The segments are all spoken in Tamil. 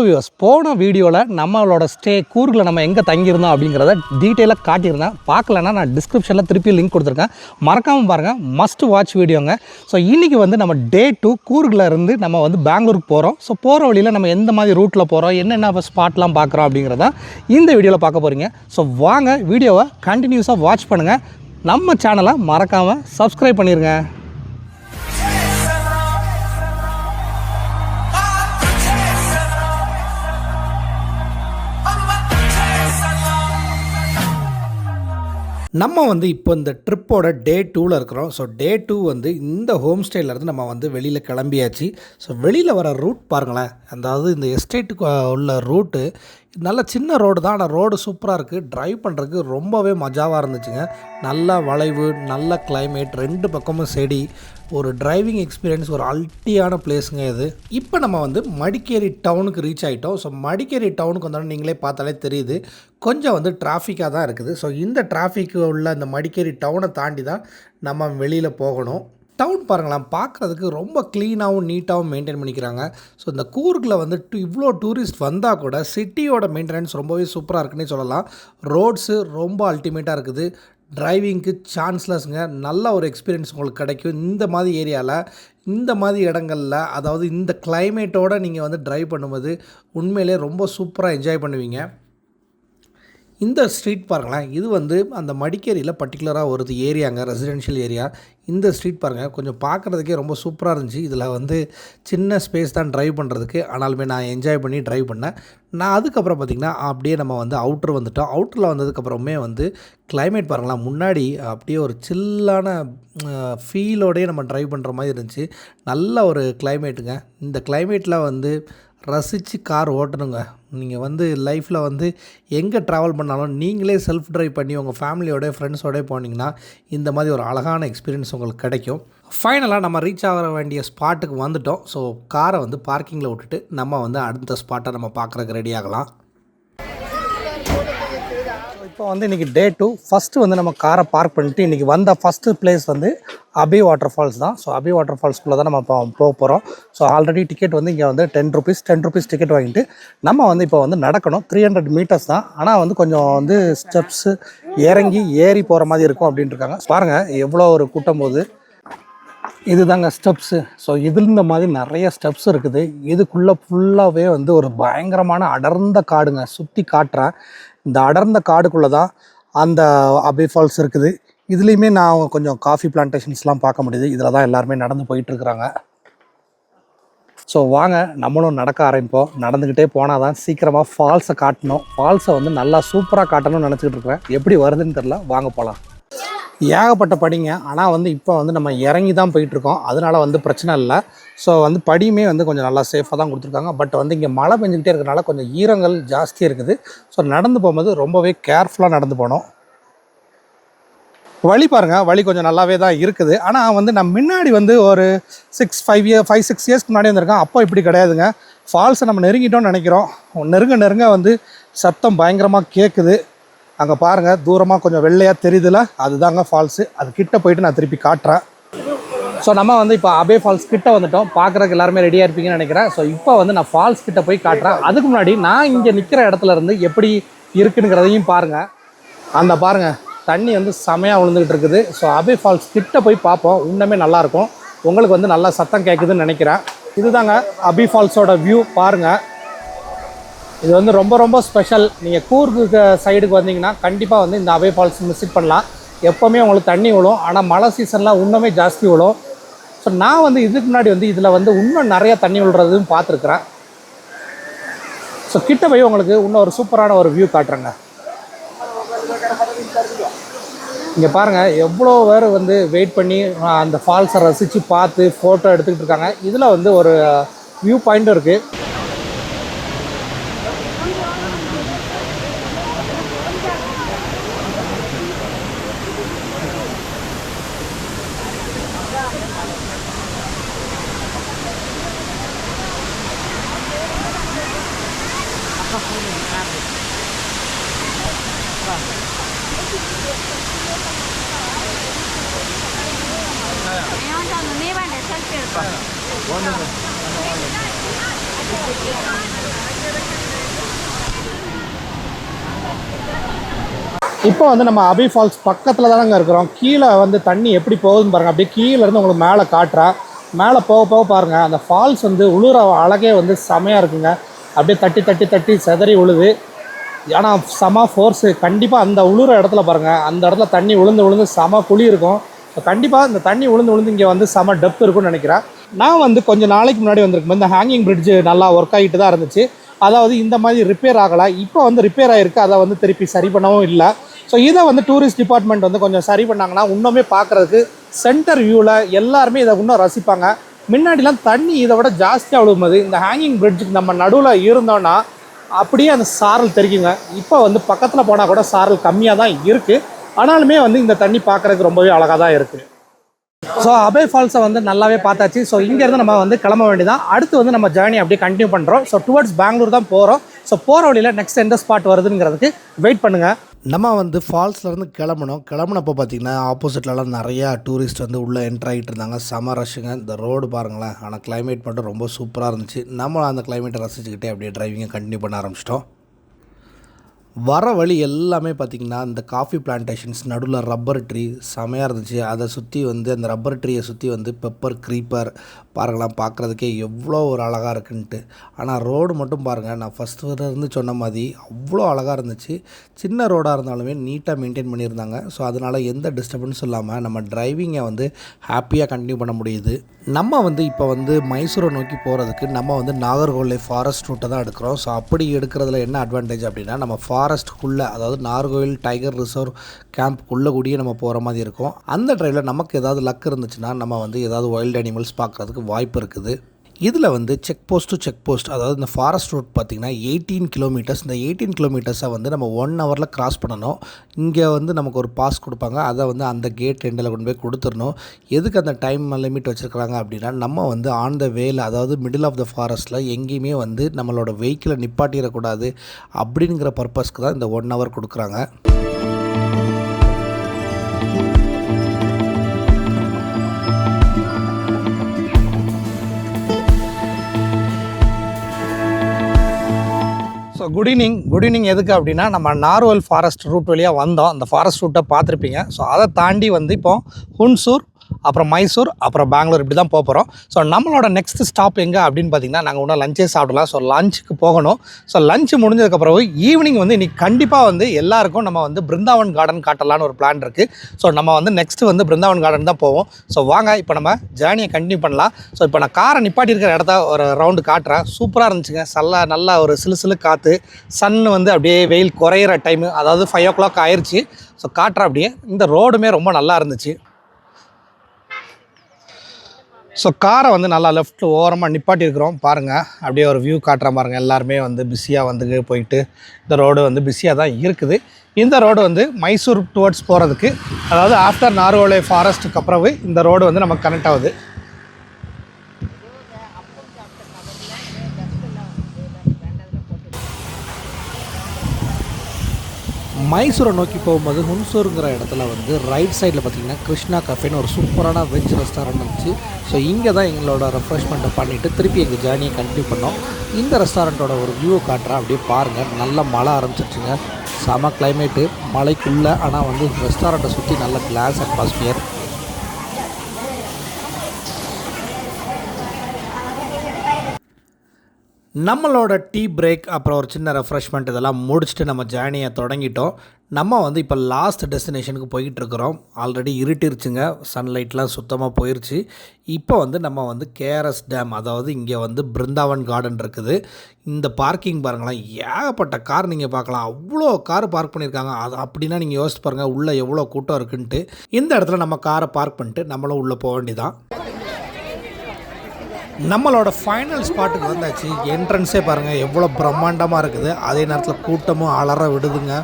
ஹலோ வியூஸ் போன வீடியோவில் நம்மளோட ஸ்டே கூர்கில் நம்ம எங்கே தங்கியிருந்தோம் அப்படிங்கிறத டீட்டெயிலாக காட்டியிருந்தேன். பார்க்கலன்னா நான் டிஸ்கிரிப்ஷனில் திருப்பி லிங்க் கொடுத்துருக்கேன். மறக்காமல் பாருங்கள் மஸ்ட் வாட்ச் வீடியோங்க ஸோ இன்றைக்கி வந்து நம்ம டே டூ கூர்கில் இருந்து நம்ம வந்து பெங்களூருக்கு போகிறோம் ஸோ போகிற வழியில் நம்ம எந்த மாதிரி ரூட்டில் போகிறோம் என்னென்ன ஸ்பாட்லாம் பார்க்குறோம் அப்படிங்கிறத இந்த வீடியோவில் பார்க்க போகிறீங்க ஸோ வாங்க வீடியோவை கண்டினியூஸாக வாட்ச் பண்ணுங்கள் நம்ம சேனலை மறக்காமல் சப்ஸ்கிரைப் பண்ணிடுங்க நம்ம வந்து இப்போ இந்த ட்ரிப்போட டே டூவில் இருக்கிறோம். ஸோ டே டூ வந்து இந்த ஹோம் ஸ்டேலேருந்து நம்ம வந்து வெளியில் கிளம்பியாச்சு. ஸோ வெளியில் வர ரூட் பாருங்களேன். அதாவது இந்த எஸ்டேட்டுக்கு உள்ள ரூட்டு நல்ல சின்ன ரோடு தான் ஆனால் ரோடு சூப்பராக இருக்குது ட்ரைவ் பண்ணுறதுக்கு ரொம்பவே மஜாவாக இருந்துச்சுங்க. நல்ல வளைவு நல்ல கிளைமேட் ரெண்டு பக்கமும் செடி. ஒரு டிரைவிங் எக்ஸ்பீரியன்ஸ் ஒரு அல்ட்டியான பிளேஸுங்க இது. இப்போ நம்ம வந்து மடிக்கேரி டவுனுக்கு ரீச் ஆகிட்டோம் ஸோ மடிக்கேரி டவுனுக்கு வந்தோடனே நீங்களே பார்த்தாலே தெரியுது. கொஞ்சம் வந்து டிராஃபிக்காக தான் இருக்குது. ஸோ இந்த டிராஃபிக் உள்ள இந்த மடிக்கேரி டவுனை தாண்டி தான் நம்ம வெளியில் போகணும். டவுன் பாருங்களேன் பார்க்குறதுக்கு ரொம்ப க்ளீனாகவும் நீட்டாகவும் மெயின்டைன் பண்ணிக்கிறாங்க. ஸோ இந்த கூர்கில் வந்து இவ்வளோ டூரிஸ்ட் வந்தால் கூட சிட்டியோட மெயின்டெனன்ஸ் ரொம்பவே சூப்பராக இருக்குன்னே சொல்லலாம். ரோட்ஸு ரொம்ப அல்டிமேட்டாக இருக்குது. டிரைவிங்க்கு சான்ஸ்லெஸ்ங்க நல்ல ஒரு எக்ஸ்பீரியன்ஸ் உங்களுக்கு கிடைக்கும். இந்த மாதிரி ஏரியாவில் இந்த மாதிரி இடங்களில் அதாவது இந்த கிளைமேட்டோடு நீங்கள் வந்து ட்ரைவ் பண்ணும்போது உண்மையிலே ரொம்ப சூப்பராக என்ஜாய் பண்ணுவீங்க. இந்த ஸ்ட்ரீட் பாருங்களேன் இது வந்து அந்த மடிக்கேரியில் பர்டிகுலராக ஒரு ஏரியாங்க ரெசிடென்ஷியல் ஏரியா இந்த ஸ்ட்ரீட் பாருங்கள் கொஞ்சம் பார்க்குறதுக்கே ரொம்ப சூப்பராக இருந்துச்சு. இதில் வந்து சின்ன ஸ்பேஸ் தான் ட்ரைவ் பண்ணுறதுக்கு ஆனாலுமே நான் என்ஜாய் பண்ணி ட்ரைவ் பண்ணேன். நான் அதுக்கப்புறம் பார்த்திங்கன்னா அப்படியே நம்ம வந்து அவுட்டர் வந்துட்டோம். அவுட்டரில் வந்ததுக்கப்புறமே வந்து கிளைமேட் பாருங்களேன் முன்னாடி அப்படியே ஒரு சில்லான ஃபீலோடயே நம்ம ட்ரைவ் பண்ணுற மாதிரி இருந்துச்சு. நல்ல ஒரு கிளைமேட்டுங்க இந்த கிளைமேட்டில் வந்து ரசித்து கார் ஓட்டணுங்க. நீங்கள் வந்து லைஃப்பில் வந்து எங்கே ட்ராவல் பண்ணாலும் நீங்களே செல்ஃப் ட்ரைவ் பண்ணி உங்கள் ஃபேமிலியோடய ஃப்ரெண்ட்ஸோடய போனீங்கன்னா இந்த மாதிரி ஒரு அழகான எக்ஸ்பீரியன்ஸ் உங்களுக்கு கிடைக்கும். ஃபைனலாக நம்ம ரீச் ஆக வேண்டிய ஸ்பாட்டுக்கு வந்துட்டோம். ஸோ காரை வந்து பார்க்கிங்கில் விட்டுட்டு நம்ம வந்து அடுத்த ஸ்பாட்டை நம்ம பார்க்குறதுக்கு ரெடி ஆகலாம். இப்போ வந்து இன்றைக்கி டே டூ ஃபஸ்ட்டு வந்து நம்ம காரை பார்க் பண்ணிட்டு இன்றைக்கி வந்த ஃபஸ்ட்டு பிளேஸ் வந்து அபி வாட்டர் ஃபால்ஸ் தான். ஸோ அபி வாட்டர் ஃபால்ஸ்குள்ளே தான் நம்ம இப்போ போக போகிறோம் ஸோ ஆல்ரெடி டிக்கெட் வந்து இங்கே வந்து ten rupees ten rupees ticket வாங்கிட்டு நம்ம வந்து இப்போ வந்து நடக்கணும். த்ரீ ஹண்ட்ரட் மீட்டர்ஸ் தான். ஆனால் வந்து கொஞ்சம் வந்து ஸ்டெப்ஸு இறங்கி ஏறி போகிற மாதிரி இருக்கும் அப்படின்ட்டு இருக்காங்க. பாருங்கள் எவ்வளோ ஒரு கூட்டம் போகுது. இதுதாங்க ஸ்டெப்ஸு ஸோ இதில் இந்த மாதிரி நிறைய ஸ்டெப்ஸ் இருக்குது. இதுக்குள்ளே ஃபுல்லாகவே வந்து ஒரு பயங்கரமான அடர்ந்த காடுங்க. சுற்றி காட்டுறேன். இந்த அடர்ந்த காடுக்குள்ளே தான் அந்த அபி ஃபால்ஸ் இருக்குது. இதுலேயுமே நான் கொஞ்சம் காஃபி பிளான்டேஷன்ஸ்லாம் பார்க்க முடியுது. இதில் தான் எல்லாருமே நடந்து போயிட்டுருக்குறாங்க ஸோ வாங்க. நம்மளும் நடக்க ஆரம்பிப்போம். நடந்துக்கிட்டே போனால் தான் சீக்கிரமாக ஃபால்ஸை காட்டணும். ஃபால்ஸை வந்து நல்லா சூப்பராக காட்டணும்னு நினச்சிக்கிட்டு இருக்கிறேன். எப்படி வருதுன்னு தெரில வாங்க போகலாம் ஏகப்பட்ட படிங்க. ஆனால் வந்து இப்போ வந்து நம்ம இறங்கி தான் போயிட்டுருக்கோம். அதனால வந்து பிரச்சனை இல்லை. ஸோ வந்து படியுமே வந்து கொஞ்சம் நல்லா சேஃபாக தான் கொடுத்துருக்காங்க. பட் வந்து இங்கே மழை பெஞ்சிக்கிட்டே இருக்கிறனால கொஞ்சம் ஈரங்கள் ஜாஸ்தியாக இருக்குது. ஸோ நடந்து போகும்போது ரொம்பவே கேர்ஃபுல்லாக நடந்து போனோம் வழி பாருங்கள் வழி கொஞ்சம் நல்லாவே தான் இருக்குது. ஆனால் வந்து நான் முன்னாடி வந்து ஒரு six five year five six இயர்ஸ்க்கு முன்னாடி வந்திருக்கேன். அப்போ இப்படி கிடையாதுங்க. ஃபால்ஸை நம்ம நெருங்கிட்டோம்னு நினைக்கிறோம். நெருங்க நெருங்க வந்து சத்தம் பயங்கரமாக கேட்குது அங்கே பாருங்கள் தூரமாக கொஞ்சம் வெள்ளையாக தெரியுதுல? அதுதாங்க ஃபால்ஸு அது கிட்ட போயிட்டு நான் திருப்பி காட்டுறேன். ஸோ நம்ம வந்து இப்போ அபே ஃபால்ஸ் கிட்ட வந்துட்டோம். பார்க்குறதுக்கு எல்லாருமே ரெடியாக இருப்பீங்கன்னு நினைக்கிறேன். ஸோ இப்போ வந்து நான் ஃபால்ஸ் கிட்ட போய் காட்டுறேன். அதுக்கு முன்னாடி நான் இங்கே நிற்கிற இடத்துல இருந்து எப்படி இருக்குங்கிறதையும் பாருங்கள் அந்த பாருங்கள் தண்ணி வந்து செமையாக விழுந்துகிட்டு இருக்குது. ஸோ அபே ஃபால்ஸ் கிட்ட போய் பார்ப்போம். இன்னுமே நல்லாயிருக்கும் உங்களுக்கு வந்து நல்லா சத்தம் கேட்குதுன்னு நினைக்கிறேன். இதுதாங்க அபி ஃபால்ஸோட வியூ பாருங்கள் இது வந்து ரொம்ப ரொம்ப ஸ்பெஷல் நீங்கள் கூர்க்கு சைடுக்கு வந்தீங்கன்னா கண்டிப்பாக வந்து இந்த அபே ஃபால்ஸ் விசிட் பண்ணலாம். எப்போவுமே உங்களுக்கு தண்ணி விழும். ஆனால் மழை சீசன்லாம் இன்னுமே ஜாஸ்தி விழும். ஸோ நான் வந்து இதுக்கு முன்னாடி வந்து இதில் வந்து இன்னும் நிறைய தண்ணி விழுறதும் பார்த்துருக்குறேன். ஸோ கிட்ட போய் உங்களுக்கு இன்னும் ஒரு சூப்பரான ஒரு வியூ காட்டுறேங்க. இங்கே பாருங்கள் எவ்வளோ பேர் வந்து வெயிட் பண்ணி அந்த ஃபால்ஸை ரசித்து பார்த்து ஃபோட்டோ எடுத்துக்கிட்டு இருக்காங்க. இதில் வந்து ஒரு வியூ பாயிண்ட்டும் இருக்குது இப்போ வந்து நம்ம அபி ஃபால்ஸ் பக்கத்தில் தானங்க இருக்கிறோம். கீழே வந்து தண்ணி எப்படி போகுதுன்னு பாருங்கள் அப்படியே கீழே இருந்து உங்களுக்கு மேலே காட்டுறேன். மேலே போக போக பாருங்கள் அந்த ஃபால்ஸ் வந்து உளுர அழகே வந்து செமையாக இருக்குங்க. அப்படியே தட்டி தட்டி தட்டி செதறி உழுது. ஏன்னா செம ஃபோர்ஸு கண்டிப்பாக அந்த உழுற இடத்துல பாருங்கள் அந்த இடத்துல தண்ணி உளுந்து உளுந்து செம குழி இருக்கும். ஸோ கண்டிப்பாக இந்த தண்ணி உளுந்து உளுந்து இங்கே வந்து செம டெப்த் இருக்கும்னு நினைக்கிறேன். நான் வந்து கொஞ்சம் நாளைக்கு முன்னாடி வந்திருக்கும் இந்த ஹேங்கிங் பிரிட்ஜ் நல்லா ஒர்க் ஆகிட்டு தான் இருந்துச்சு. அதாவது இந்த மாதிரி ரிப்பேர் ஆகலை. இப்போ வந்து ரிப்பேர் ஆகிருக்கு அதை வந்து திருப்பி சரி பண்ணவும் இல்லை. ஸோ இதை வந்து டூரிஸ்ட் டிபார்ட்மெண்ட் வந்து கொஞ்சம் சரி பண்ணாங்கன்னா இன்னுமே பார்க்குறதுக்கு சென்டர் வியூவில் எல்லாருமே இதை இன்னும் ரசிப்பாங்க. முன்னாடிலாம் தண்ணி இதை விட ஜாஸ்தியாக விழும்போது இந்த ஹேங்கிங் பிரிட்ஜுக்கு நம்ம நடுவில் இருந்தோன்னா அப்படியே அந்த சாரல் தெரிக்குங்க. இப்போ வந்து பக்கத்தில் போனால் கூட சாரல் கம்மியாக தான் இருக்குது ஆனாலுமே வந்து இந்த தண்ணி பார்க்குறதுக்கு ரொம்பவே அழகாக தான் இருக்குது ஸோ அபே ஃபால்ஸை வந்து நல்லாவே பார்த்தாச்சு. ஸோ இங்கேருந்து நம்ம வந்து கிளம்ப வேண்டியதான் அடுத்து வந்து நம்ம ஜேர்னி அப்படியே கண்டினியூ பண்ணுறோம் ஸோ டுவர்ட்ஸ் பெங்களூர் தான் போகிறோம் ஸோ போகிற வழியில் நெக்ஸ்ட் எந்த ஸ்பாட் வருதுங்கிறதுக்கு வெயிட் பண்ணுங்கள் நம்ம வந்து ஃபால்ஸ்லேருந்து கிளம்பணும். கிளம்புனப்போ பார்த்தீங்கன்னா ஆப்போசிட்லலாம் நிறையா டூரிஸ்ட் வந்து உள்ளே என்ட்ரு ஆகிட்டு இருந்தாங்க. செம ரஷ்ஷுங்க இந்த ரோடு பாருங்களேன். ஆனால் கிளைமேட் மட்டும் ரொம்ப சூப்பராக இருந்துச்சு. நம்ம அந்த கிளைமேட்டை ரசிச்சுக்கிட்டே அப்படியே டிரைவிங்கை கண்டினியூ பண்ண ஆரம்பிச்சிட்டோம். வர வழி எல்லாமே பார்த்திங்கன்னா இந்த காஃபி பிளான்டேஷன்ஸ் நடுவில் ரப்பர் ட்ரீ செமையாக இருந்துச்சு. அதை சுற்றி வந்து அந்த ரப்பர் ட்ரீயை சுற்றி வந்து பெப்பர் க்ரீப்பர் பாருங்களாம் பார்க்குறதுக்கே எவ்வளோ ஒரு அழகாக இருக்குன்ட்டு. ஆனால் ரோடு மட்டும் பாருங்கள் நான் ஃபஸ்ட்டு இருந்து சொன்ன மாதிரி அவ்வளோ அழகாக இருந்துச்சு. சின்ன ரோடாக இருந்தாலுமே நீட்டாக மெயின்டைன் பண்ணியிருந்தாங்க. ஸோ அதனால் எந்த டிஸ்டர்பன்ஸும் இல்லாமல் நம்ம டிரைவிங்கை வந்து ஹாப்பியாக கண்டினியூ பண்ண முடியுது. நம்ம வந்து இப்போ வந்து மைசூரை நோக்கி போகிறதுக்கு நம்ம வந்து நாகர்கோவில் ஃபாரஸ்ட் ரூட்டை தான் எடுக்கிறோம். ஸோ அப்படி எடுக்கிறதுல என்ன அட்வான்டேஜ் அப்படின்னா நம்ம ஃபாரஸ்ட்டுக்குள்ளே அதாவது நாகர்கோவில் டைகர் ரிசர்வ் கேம்புக்குள்ளே கூடிய நம்ம போகிற மாதிரி இருக்கும். அந்த ட்ரைவில் நமக்கு ஏதாவது லக் இருந்துச்சுன்னா நம்ம வந்து ஏதாவது வைல்டு அனிமல்ஸ் பார்க்குறதுக்கு வாய்ப்பு இருக்குது. இதில் வந்து check post to check post அதாவது இந்த ஃபாரஸ்ட் ரூட் பார்த்திங்கன்னா எயிட்டீன் கிலோமீட்டர்ஸ் இந்த எயிட்டீன் கிலோமீட்டர்ஸை வந்து நம்ம ஒன் ஹவரில் கிராஸ் பண்ணணும். இங்கே வந்து நமக்கு ஒரு பாஸ் கொடுப்பாங்க. அதை வந்து அந்த கேட் ரெண்டில் கொண்டு போய் கொடுத்துடணும். எதுக்கு அந்த டைம் லிமிட் வச்சுருக்காங்க அப்படின்னா நம்ம வந்து ஆன் த வேல அதாவது மிடில் ஆஃப் த ஃபாரஸ்ட்டில் எங்கேயுமே வந்து நம்மளோட வெஹிக்கிளை நிப்பாட்டிடக்கூடாது அப்படிங்கிற பர்பஸ்க்கு தான் இந்த ஒன் ஹவர் கொடுக்குறாங்க. So good evening good evening எதுக்கு அப்படின்னா நம்ம நார்வல் ஃபாரஸ்ட் ரூட் வழியாக வந்தோம். அந்த ஃபாரஸ்ட் ரூட்டை பார்த்துருப்பீங்க. ஸோ அதை தாண்டி வந்து இப்போ ஹுன்சூர் அப்புறம் மைசூர் அப்புறம் பெங்களூர் இப்படி தான் போக போகிறோம் ஸோ நம்மளோட நெக்ஸ்ட் ஸ்டாப் எங்கே அப்படின்னு பார்த்தீங்கன்னா நாங்கள் இன்னும் லஞ்சே சாப்பிடலாம் ஸோ லஞ்சுக்கு போகணும். ஸோ லஞ்ச் முடிஞ்சதுக்கப்புறம் ஈவினிங் வந்து இன்றைக்கி கண்டிப்பாக வந்து எல்லாருக்கும் நம்ம வந்து பிருந்தாவன் கார்டன் காட்டலான்னு ஒரு பிளான் இருக்குது ஸோ நம்ம வந்து நெக்ஸ்ட் வந்து பிருந்தாவன் கார்டன் தான் போவோம். ஸோ வாங்க இப்போ நம்ம ஜேர்னியை கண்டினியூ பண்ணலாம். ஸோ இப்போ நான் காரை நிப்பாட்டி இருக்கிற இடத்த ஒரு ரவுண்டு காட்டுறேன். சூப்பராக இருந்துச்சுங்க. சல்ல நல்லா ஒரு சிலு சிலு காற்று சன் வந்து அப்படியே வெயில் குறையிற டைமு அதாவது ஃபைவ் ஓ கிளாக் ஆயிடுச்சு ஸோ காட்டுறேன் அப்படியே. இந்த ரோடுமே ரொம்ப நல்லா இருந்துச்சு. ஸோ காரை வந்து நல்லா லெஃப்ட் ஓரமாக நிப்பாட்டியிருக்கிறோம். பாருங்கள் அப்படியே ஒரு வியூ காட்டுற பாருங்கள் எல்லாருமே வந்து பிஸியாக வந்து போயிட்டு இந்த ரோடு வந்து பிஸியாக தான் இருக்குது. இந்த ரோடு வந்து மைசூர் டுவர்ட்ஸ் போகிறதுக்கு அதாவது ஆஃப்டர் நார்வோலே ஃபாரஸ்ட்டுக்கு அப்புறம் இந்த ரோடு வந்து நமக்கு கனெக்ட் ஆகுது. மைசூரை நோக்கி போகும்போது ஹுன்சூருங்கிற இடத்துல வந்து ரைட் சைடில் பார்த்தீங்கன்னா கிருஷ்ணா கஃபேன்னு ஒரு சூப்பரான வெஜ் ரெஸ்டாரண்ட் இருந்துச்சு. ஸோ இங்கே தான் எங்களோட ரெஃப்ரெஷ்மெண்ட்டை பண்ணிவிட்டு திருப்பி எங்கள் ஜேர்னியை கண்டினியூ பண்ணோம். இந்த ரெஸ்டாரண்ட்டோட ஒரு வியூ காட்டுறேன். அப்படியே பாருங்கள் நல்ல மழை ஆரம்பிச்சிருச்சுங்க. செம கிளைமேட்டு மழைக்குள்ளே ஆனால் வந்து ரெஸ்டாரண்ட்டை சுற்றி நல்ல கிளாஸ் அட்மாஸ்பியர் நம்மளோட டீ பிரேக் அப்புறம் ஒரு சின்ன ரெஃப்ரெஷ்மெண்ட் இதெல்லாம் முடிச்சுட்டு நம்ம ஜேர்னியை தொடங்கிட்டோம். நம்ம வந்து இப்போ லாஸ்ட் டெஸ்டினேஷனுக்கு போய்கிட்டு இருக்கிறோம் ஆல்ரெடி இருட்டிருச்சுங்க. சன்லைட்லாம் சுத்தமாக போயிடுச்சு இப்போ வந்து நம்ம வந்து கேஆர்எஸ் டேம் அதாவது இங்கே வந்து பிருந்தாவன் கார்டன் இருக்குது. இந்த பார்க்கிங் பாருங்களேன். ஏகப்பட்ட கார் நீங்கள் பார்க்கலாம். அவ்வளோ கார் பார்க் பண்ணியிருக்காங்க. அது அப்படின்னா நீங்கள் யோசிச்சு பாருங்கள் உள்ளே எவ்வளோ கூட்டம் இருக்குன்ட்டு. இந்த இடத்துல நம்ம காரை பார்க் பண்ணிட்டு நம்மளும் உள்ளே போக வேண்டியதான் நம்மளோட ஃபைனல் ஸ்பாட்டுக்கு வந்தாச்சு. என்ட்ரன்ஸே பாருங்கள் எவ்வளோ பிரம்மாண்டமாக இருக்குது. அதே நேரத்தில் கூட்டமும் அலற விடுதுங்க.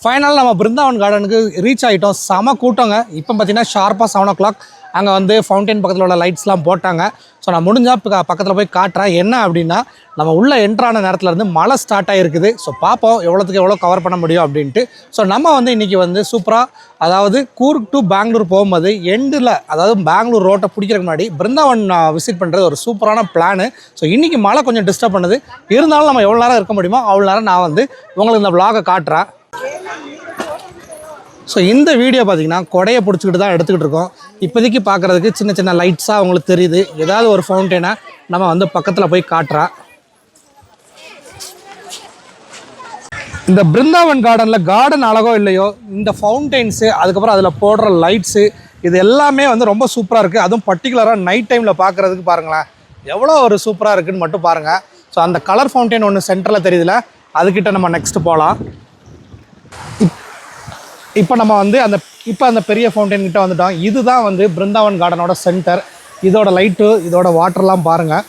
ஃபைனல் நம்ம பிருந்தாவன் கார்டனுக்கு ரீச் ஆகிட்டோம் செம கூட்டங்க. இப்போ பார்த்தீங்கன்னா ஷார்ப்பாக செவன் ஓ கிளாக் அங்கே வந்து ஃபவுண்டைன் பக்கத்தில் உள்ள லைட்ஸ்லாம் போட்டாங்க. ஸோ நான் முடிஞ்சால் பக்கத்தில் போய் காட்டுறேன். என்ன அப்படின்னா நம்ம உள்ளே என்ட்ரான நேரத்தில் இருந்து மழை ஸ்டார்ட் ஆகிருக்குது ஸோ பார்ப்போம் எவ்வளோத்துக்கு எவ்வளோ கவர் பண்ண முடியும் அப்படின்ட்டு. ஸோ நம்ம வந்து இன்றைக்கி வந்து சூப்பராக அதாவது கூர்க் டு பெங்களூர் போகும்போது எண்டில் அதாவது பெங்களூர் ரோட்டை பிடிக்கிறதுக்கு முன்னாடி பிருந்தாவன் விசிட் பண்ணுறது ஒரு சூப்பரான பிளானு ஸோ இன்றைக்கி மழை கொஞ்சம் டிஸ்டர்ப் பண்ணுது. இருந்தாலும் நம்ம எவ்வளோ நேரம் இருக்க முடியுமோ அவ்வளோ நேரம் நான் வந்து உங்களுக்கு இந்த vlog-அ காட்டுறேன். ஸோ இந்த வீடியோ பார்த்தீங்கன்னா கொடையை பிடிச்சிக்கிட்டு தான் எடுத்துக்கிட்டு இருக்கோம். இப்போதைக்கு பார்க்குறதுக்கு சின்ன சின்ன லைட்ஸாக அவங்களுக்கு தெரியுது. ஏதாவது ஒரு ஃபவுண்டெயினை நம்ம வந்து பக்கத்தில் போய் காட்டுறா. இந்த பிருந்தாவன் கார்டனில் கார்டன் அழகோ இல்லையோ இந்த ஃபவுண்டெயின்ஸு அதுக்கப்புறம் அதில் போடுற லைட்ஸு இது எல்லாமே வந்து ரொம்ப சூப்பராக இருக்குது அதுவும் பர்டிகுலராக நைட் டைமில் பார்க்குறதுக்கு பாருங்களேன். எவ்வளோ ஒரு சூப்பராக இருக்குதுன்னு மட்டும் பாருங்கள் ஸோ அந்த கலர் ஃபவுண்டெயின் ஒன்று சென்டரில் தெரியுதுல. அதுக்கிட்ட நம்ம நெக்ஸ்ட் போகலாம் இப்போ நம்ம வந்து அந்த இப்போ அந்த பெரிய ஃபவுண்டைன் கிட்ட வந்துட்டோம். இதுதான் வந்து பிருந்தாவன் கார்டனோட சென்டர் இதோட லைட்டு இதோட வாட்டர்லாம் பாருங்கள்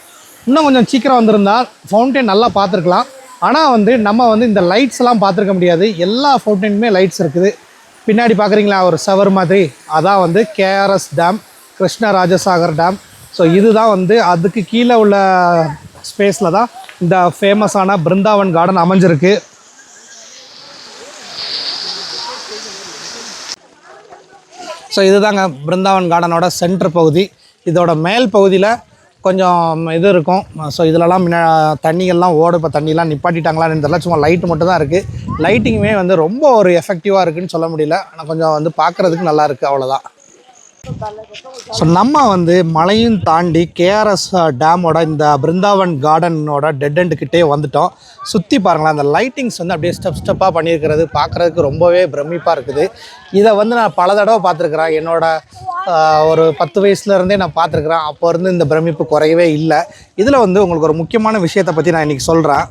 இன்னும் கொஞ்சம் சீக்கிரம் வந்திருந்தால் ஃபவுண்டைன் நல்லா பார்த்துருக்கலாம். ஆனால் வந்து நம்ம வந்து இந்த லைட்ஸ்லாம் பார்த்துருக்க முடியாது. எல்லா ஃபவுண்டைனுமே லைட்ஸ் இருக்குது. பின்னாடி பார்க்குறீங்களா? ஒரு சவர் மாதிரி. அதான் வந்து KRS dam Krishna Rajasagar dam so இதுதான் வந்து அதுக்கு கீழே உள்ள ஸ்பேஸில் தான் இந்த ஃபேமஸான பிருந்தாவன் கார்டன் அமைஞ்சிருக்கு. ஸோ இதுதாங்க பிருந்தாவன் கார்டனோட சென்டர் பகுதி. இதோட மேல் பகுதியில் கொஞ்சம் இது இருக்கும். ஸோ இதிலலாம் முன்ன தண்ணிகள்லாம் ஓடு இப்போ தண்ணிலாம் நிப்பாட்டிட்டாங்களான்னு தெரியல. சும்மா லைட்டு மட்டும் தான் இருக்குது லைட்டிங்குமே வந்து ரொம்ப ஒரு எஃபெக்டிவாக இருக்குதுன்னு சொல்ல முடியல. ஆனால் கொஞ்சம் வந்து பார்க்குறதுக்கு நல்லா இருக்குது அவ்வளோதான் ஸோ நம்ம வந்து மலையும் தாண்டி கேஆர்எஸ் டேமோட இந்த பிருந்தாவன் கார்டனோட டெட் எண்டுக்கிட்டே வந்துட்டோம். சுற்றி பாருங்களேன் அந்த லைட்டிங்ஸ் வந்து அப்படியே ஸ்டெப் ஸ்டெப்பாக பண்ணியிருக்கிறது பார்க்குறதுக்கு ரொம்பவே பிரமிப்பாக இருக்குது. இதை வந்து நான் பல தடவை பார்த்துருக்குறேன். என்னோட ஒரு பத்து வயசுலேருந்தே நான் பார்த்துருக்குறேன். அப்போ இருந்து இந்த பிரமிப்பு குறையவே இல்லை. இதில் வந்து உங்களுக்கு ஒரு முக்கியமான விஷயத்தை பற்றி நான் இன்றைக்கி சொல்கிறேன்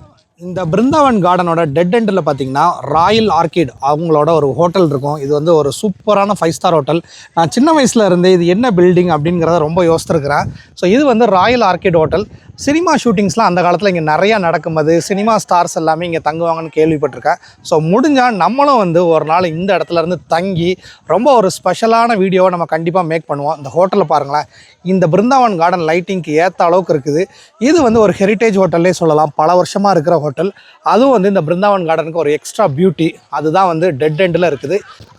இந்த பிருந்தாவன் கார்டனோட டெட் எண்டில் பார்த்தீங்கன்னா ராயல் ஆர்கிட் அவங்களோட ஒரு ஹோட்டல் இருக்கும். இது வந்து ஒரு சூப்பரான ஃபைவ் ஸ்டார் ஹோட்டல் நான் சின்ன வயசில் இருந்தே இது என்ன பில்டிங் அப்படிங்கிறத ரொம்ப யோசிச்சிருக்கிறேன். ஸோ இது வந்து ராயல் ஆர்கிட் ஹோட்டல் சினிமா ஷூட்டிங்ஸ்லாம் அந்த காலத்தில் இங்கே நிறையா நடக்கும்போது சினிமா ஸ்டார்ஸ் எல்லாமே இங்கே தங்குவாங்கன்னு கேள்விப்பட்டிருக்கேன். ஸோ முடிஞ்சால் நம்மளும் வந்து ஒரு நாள் இந்த இடத்துல இருந்து தங்கி ரொம்ப ஒரு ஸ்பெஷலான வீடியோவை நம்ம கண்டிப்பாக மேக் பண்ணுவோம். இந்த ஹோட்டலில் பாருங்களேன் இந்த பிருந்தாவன் கார்டன் லைட்டிங்க்கு ஏற்ற அளவுக்கு இருக்குது. இது வந்து ஒரு ஹெரிட்டேஜ் ஹோட்டல்லே சொல்லலாம். பல வருஷமாக இருக்கிற ஹோட்டல் அதுவும் வந்து இந்த பிருந்தாவன் கார்டனுக்கு ஒரு எக்ஸ்ட்ரா பியூட்டி அதுதான் வந்து டெட் எண்டில் இருக்குது.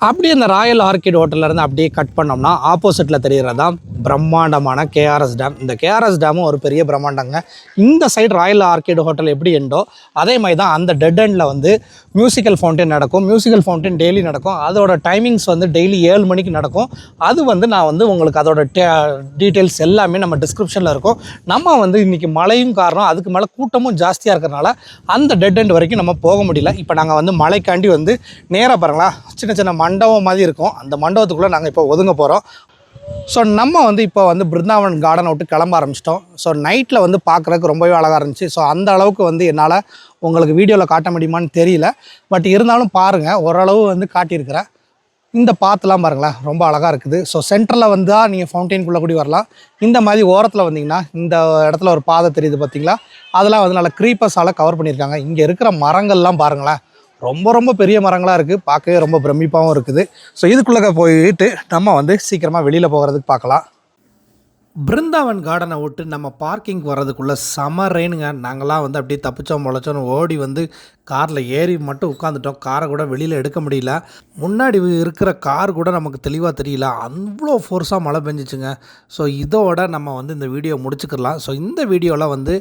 அப்படியே இந்த ராயல் ஆர்கிட் ஹோட்டல்லேருந்து அப்படியே கட் பண்ணோம்னா ஆப்போசிட்டில் தெரிகிறது தான் பிரம்மாண்டமான கேஆர்எஸ் டேம் இந்த கேஆர்எஸ் டேமும் ஒரு பெரிய பிரம்மாண்டம் பிரம்மாண்டங்க இந்த சைடு ராயல் ஆர்கேடு ஹோட்டல் எப்படி எண்டோ அதே மாதிரி தான் அந்த டெட் எண்டில் வந்து மியூசிக்கல் ஃபவுண்டைன் நடக்கும். மியூசிக்கல் ஃபவுண்டைன் டெய்லி நடக்கும். அதோட டைமிங்ஸ் வந்து டெய்லி ஏழு மணிக்கு நடக்கும். அது வந்து நான் வந்து உங்களுக்கு அதோட டீட்டெயில்ஸ் எல்லாமே நம்ம டிஸ்கிரிப்ஷனில் இருக்கும். நம்ம வந்து இன்றைக்கி மழையும் காரணம் அதுக்கு மேலே கூட்டமும் ஜாஸ்தியாக இருக்கிறனால அந்த டெட் எண்ட் வரைக்கும் நம்ம போக முடியல. இப்போ நாங்கள் வந்து மழைக்காண்டி வந்து நேராக பாருங்களா சின்ன சின்ன மண்டபம் மாதிரி இருக்கும். அந்த மண்டபத்துக்குள்ளே நாங்கள் இப்போ ஒதுங்க போகிறோம் ஸோ நம்ம வந்து இப்போ வந்து பிருந்தாவன் கார்டனை விட்டு கிளம்ப ஆரம்பிச்சிட்டோம். ஸோ நைட்டில் வந்து பார்க்குறதுக்கு ரொம்பவே அழகாக இருந்துச்சு. ஸோ அந்த அளவுக்கு வந்து என்னால் உங்களுக்கு வீடியோவில் காட்ட முடியுமான்னு தெரியல. பட் இருந்தாலும் பாருங்கள் ஓரளவு வந்து காட்டியிருக்கிறேன் இந்த பாத்துலாம் பாருங்களேன் ரொம்ப அழகாக இருக்குது. ஸோ சென்டரில் வந்தால் நீங்கள் ஃபவுண்டெயின்குள்ளே கூடி வரலாம். இந்த மாதிரி ஓரத்தில் வந்தீங்கன்னா இந்த இடத்துல ஒரு பாதை தெரியுது பார்த்தீங்களா அதெல்லாம் வந்து நல்லா க்ரீப்பர்ஸால் கவர் பண்ணியிருக்காங்க. இங்கே இருக்கிற மரங்கள்லாம் பாருங்களேன் ரொம்ப ரொம்ப பெரிய மரங்களாக இருக்குது பார்க்கவே ரொம்ப பிரமிப்பாகவும் இருக்குது. ஸோ இதுக்குள்ளே போயிட்டு நம்ம வந்து சீக்கிரமாக வெளியில் போகிறதுக்கு பார்க்கலாம். பிருந்தாவன் கார்டனை விட்டு நம்ம பார்க்கிங் வர்றதுக்குள்ளே செம ரெயினுங்க நாங்களாம் வந்து அப்படியே தப்பிச்சோம் முளைச்சோன்னு ஓடி வந்து காரில் ஏறி மட்டும் உட்காந்துட்டோம் காரை கூட வெளியில் எடுக்க முடியல. முன்னாடி இருக்கிற கார் கூட நமக்கு தெளிவாக தெரியல. அவ்வளோ ஃபோர்ஸாக மழை பெஞ்சிச்சுங்க. ஸோ இதோட நம்ம வந்து இந்த வீடியோ முடிச்சுக்கலாம் ஸோ இந்த வீடியோவில் வந்து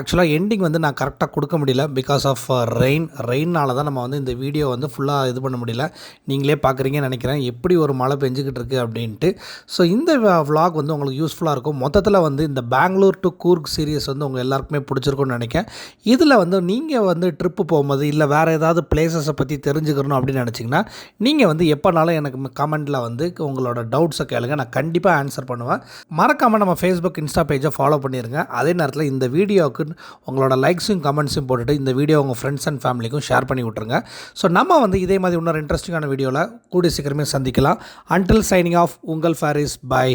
ஆக்சுவலாக எண்டிங் வந்து நான் கரெக்டாக கொடுக்க முடியல. பிகாஸ் ஆஃப் ரெயின் ரெயின்னால தான் நம்ம வந்து இந்த வீடியோ வந்து ஃபுல்லாக இது பண்ண முடியல. நீங்களே பார்க்குறீங்கன்னு நினைக்கிறேன். எப்படி ஒரு மழை பெஞ்சிக்கிட்டு இருக்குது அப்படின்ட்டு. ஸோ இந்த uh, vlog வந்து உங்களுக்கு யூஸ்ஃபுல்லாக இருக்கும். மொத்தத்தில் வந்து இந்த பெங்களூர் டு கூர்க் சீரியஸ் வந்து உங்கள் எல்லாருக்குமே பிடிச்சிருக்கும்னு நினைக்கிறேன். இதில் வந்து நீங்கள் வந்து ட்ரிப்பு போகும்போது இல்லை வேறு ஏதாவது பிளேசஸை பற்றி தெரிஞ்சுக்கணும் அப்படின்னு நினச்சிங்கன்னா நீங்கள் வந்து எப்போனாலும் எனக்கு கமெண்ட்டில் வந்து உங்களோட டவுட்ஸை கேளுங்க. நான் கண்டிப்பாக ஆன்சர் பண்ணுவேன். மறக்காமல் நம்ம ஃபேஸ்புக் இன்ஸ்டா பேஜை ஃபாலோ பண்ணிடுங்க அதே நேரத்தில் இந்த வீடியோவுக்கு உங்களோட லைக்ஸும் கமெண்ட்ஸும் போட்டுட்டு இந்த வீடியோ உங்கள் ஃப்ரெண்ட்ஸ் அண்ட் ஃபேமிலிக்கும் ஷேர் பண்ணி விட்ருங்க ஸோ நம்ம வந்து இதே மாதிரி இன்னொரு இன்ட்ரெஸ்டிங்கான வீடியோவில் கூடிய சீக்கிரமே சந்திக்கலாம். அன்டில் சைனிங் ஆஃப் உங்கள் ஃபேரிஸ் பை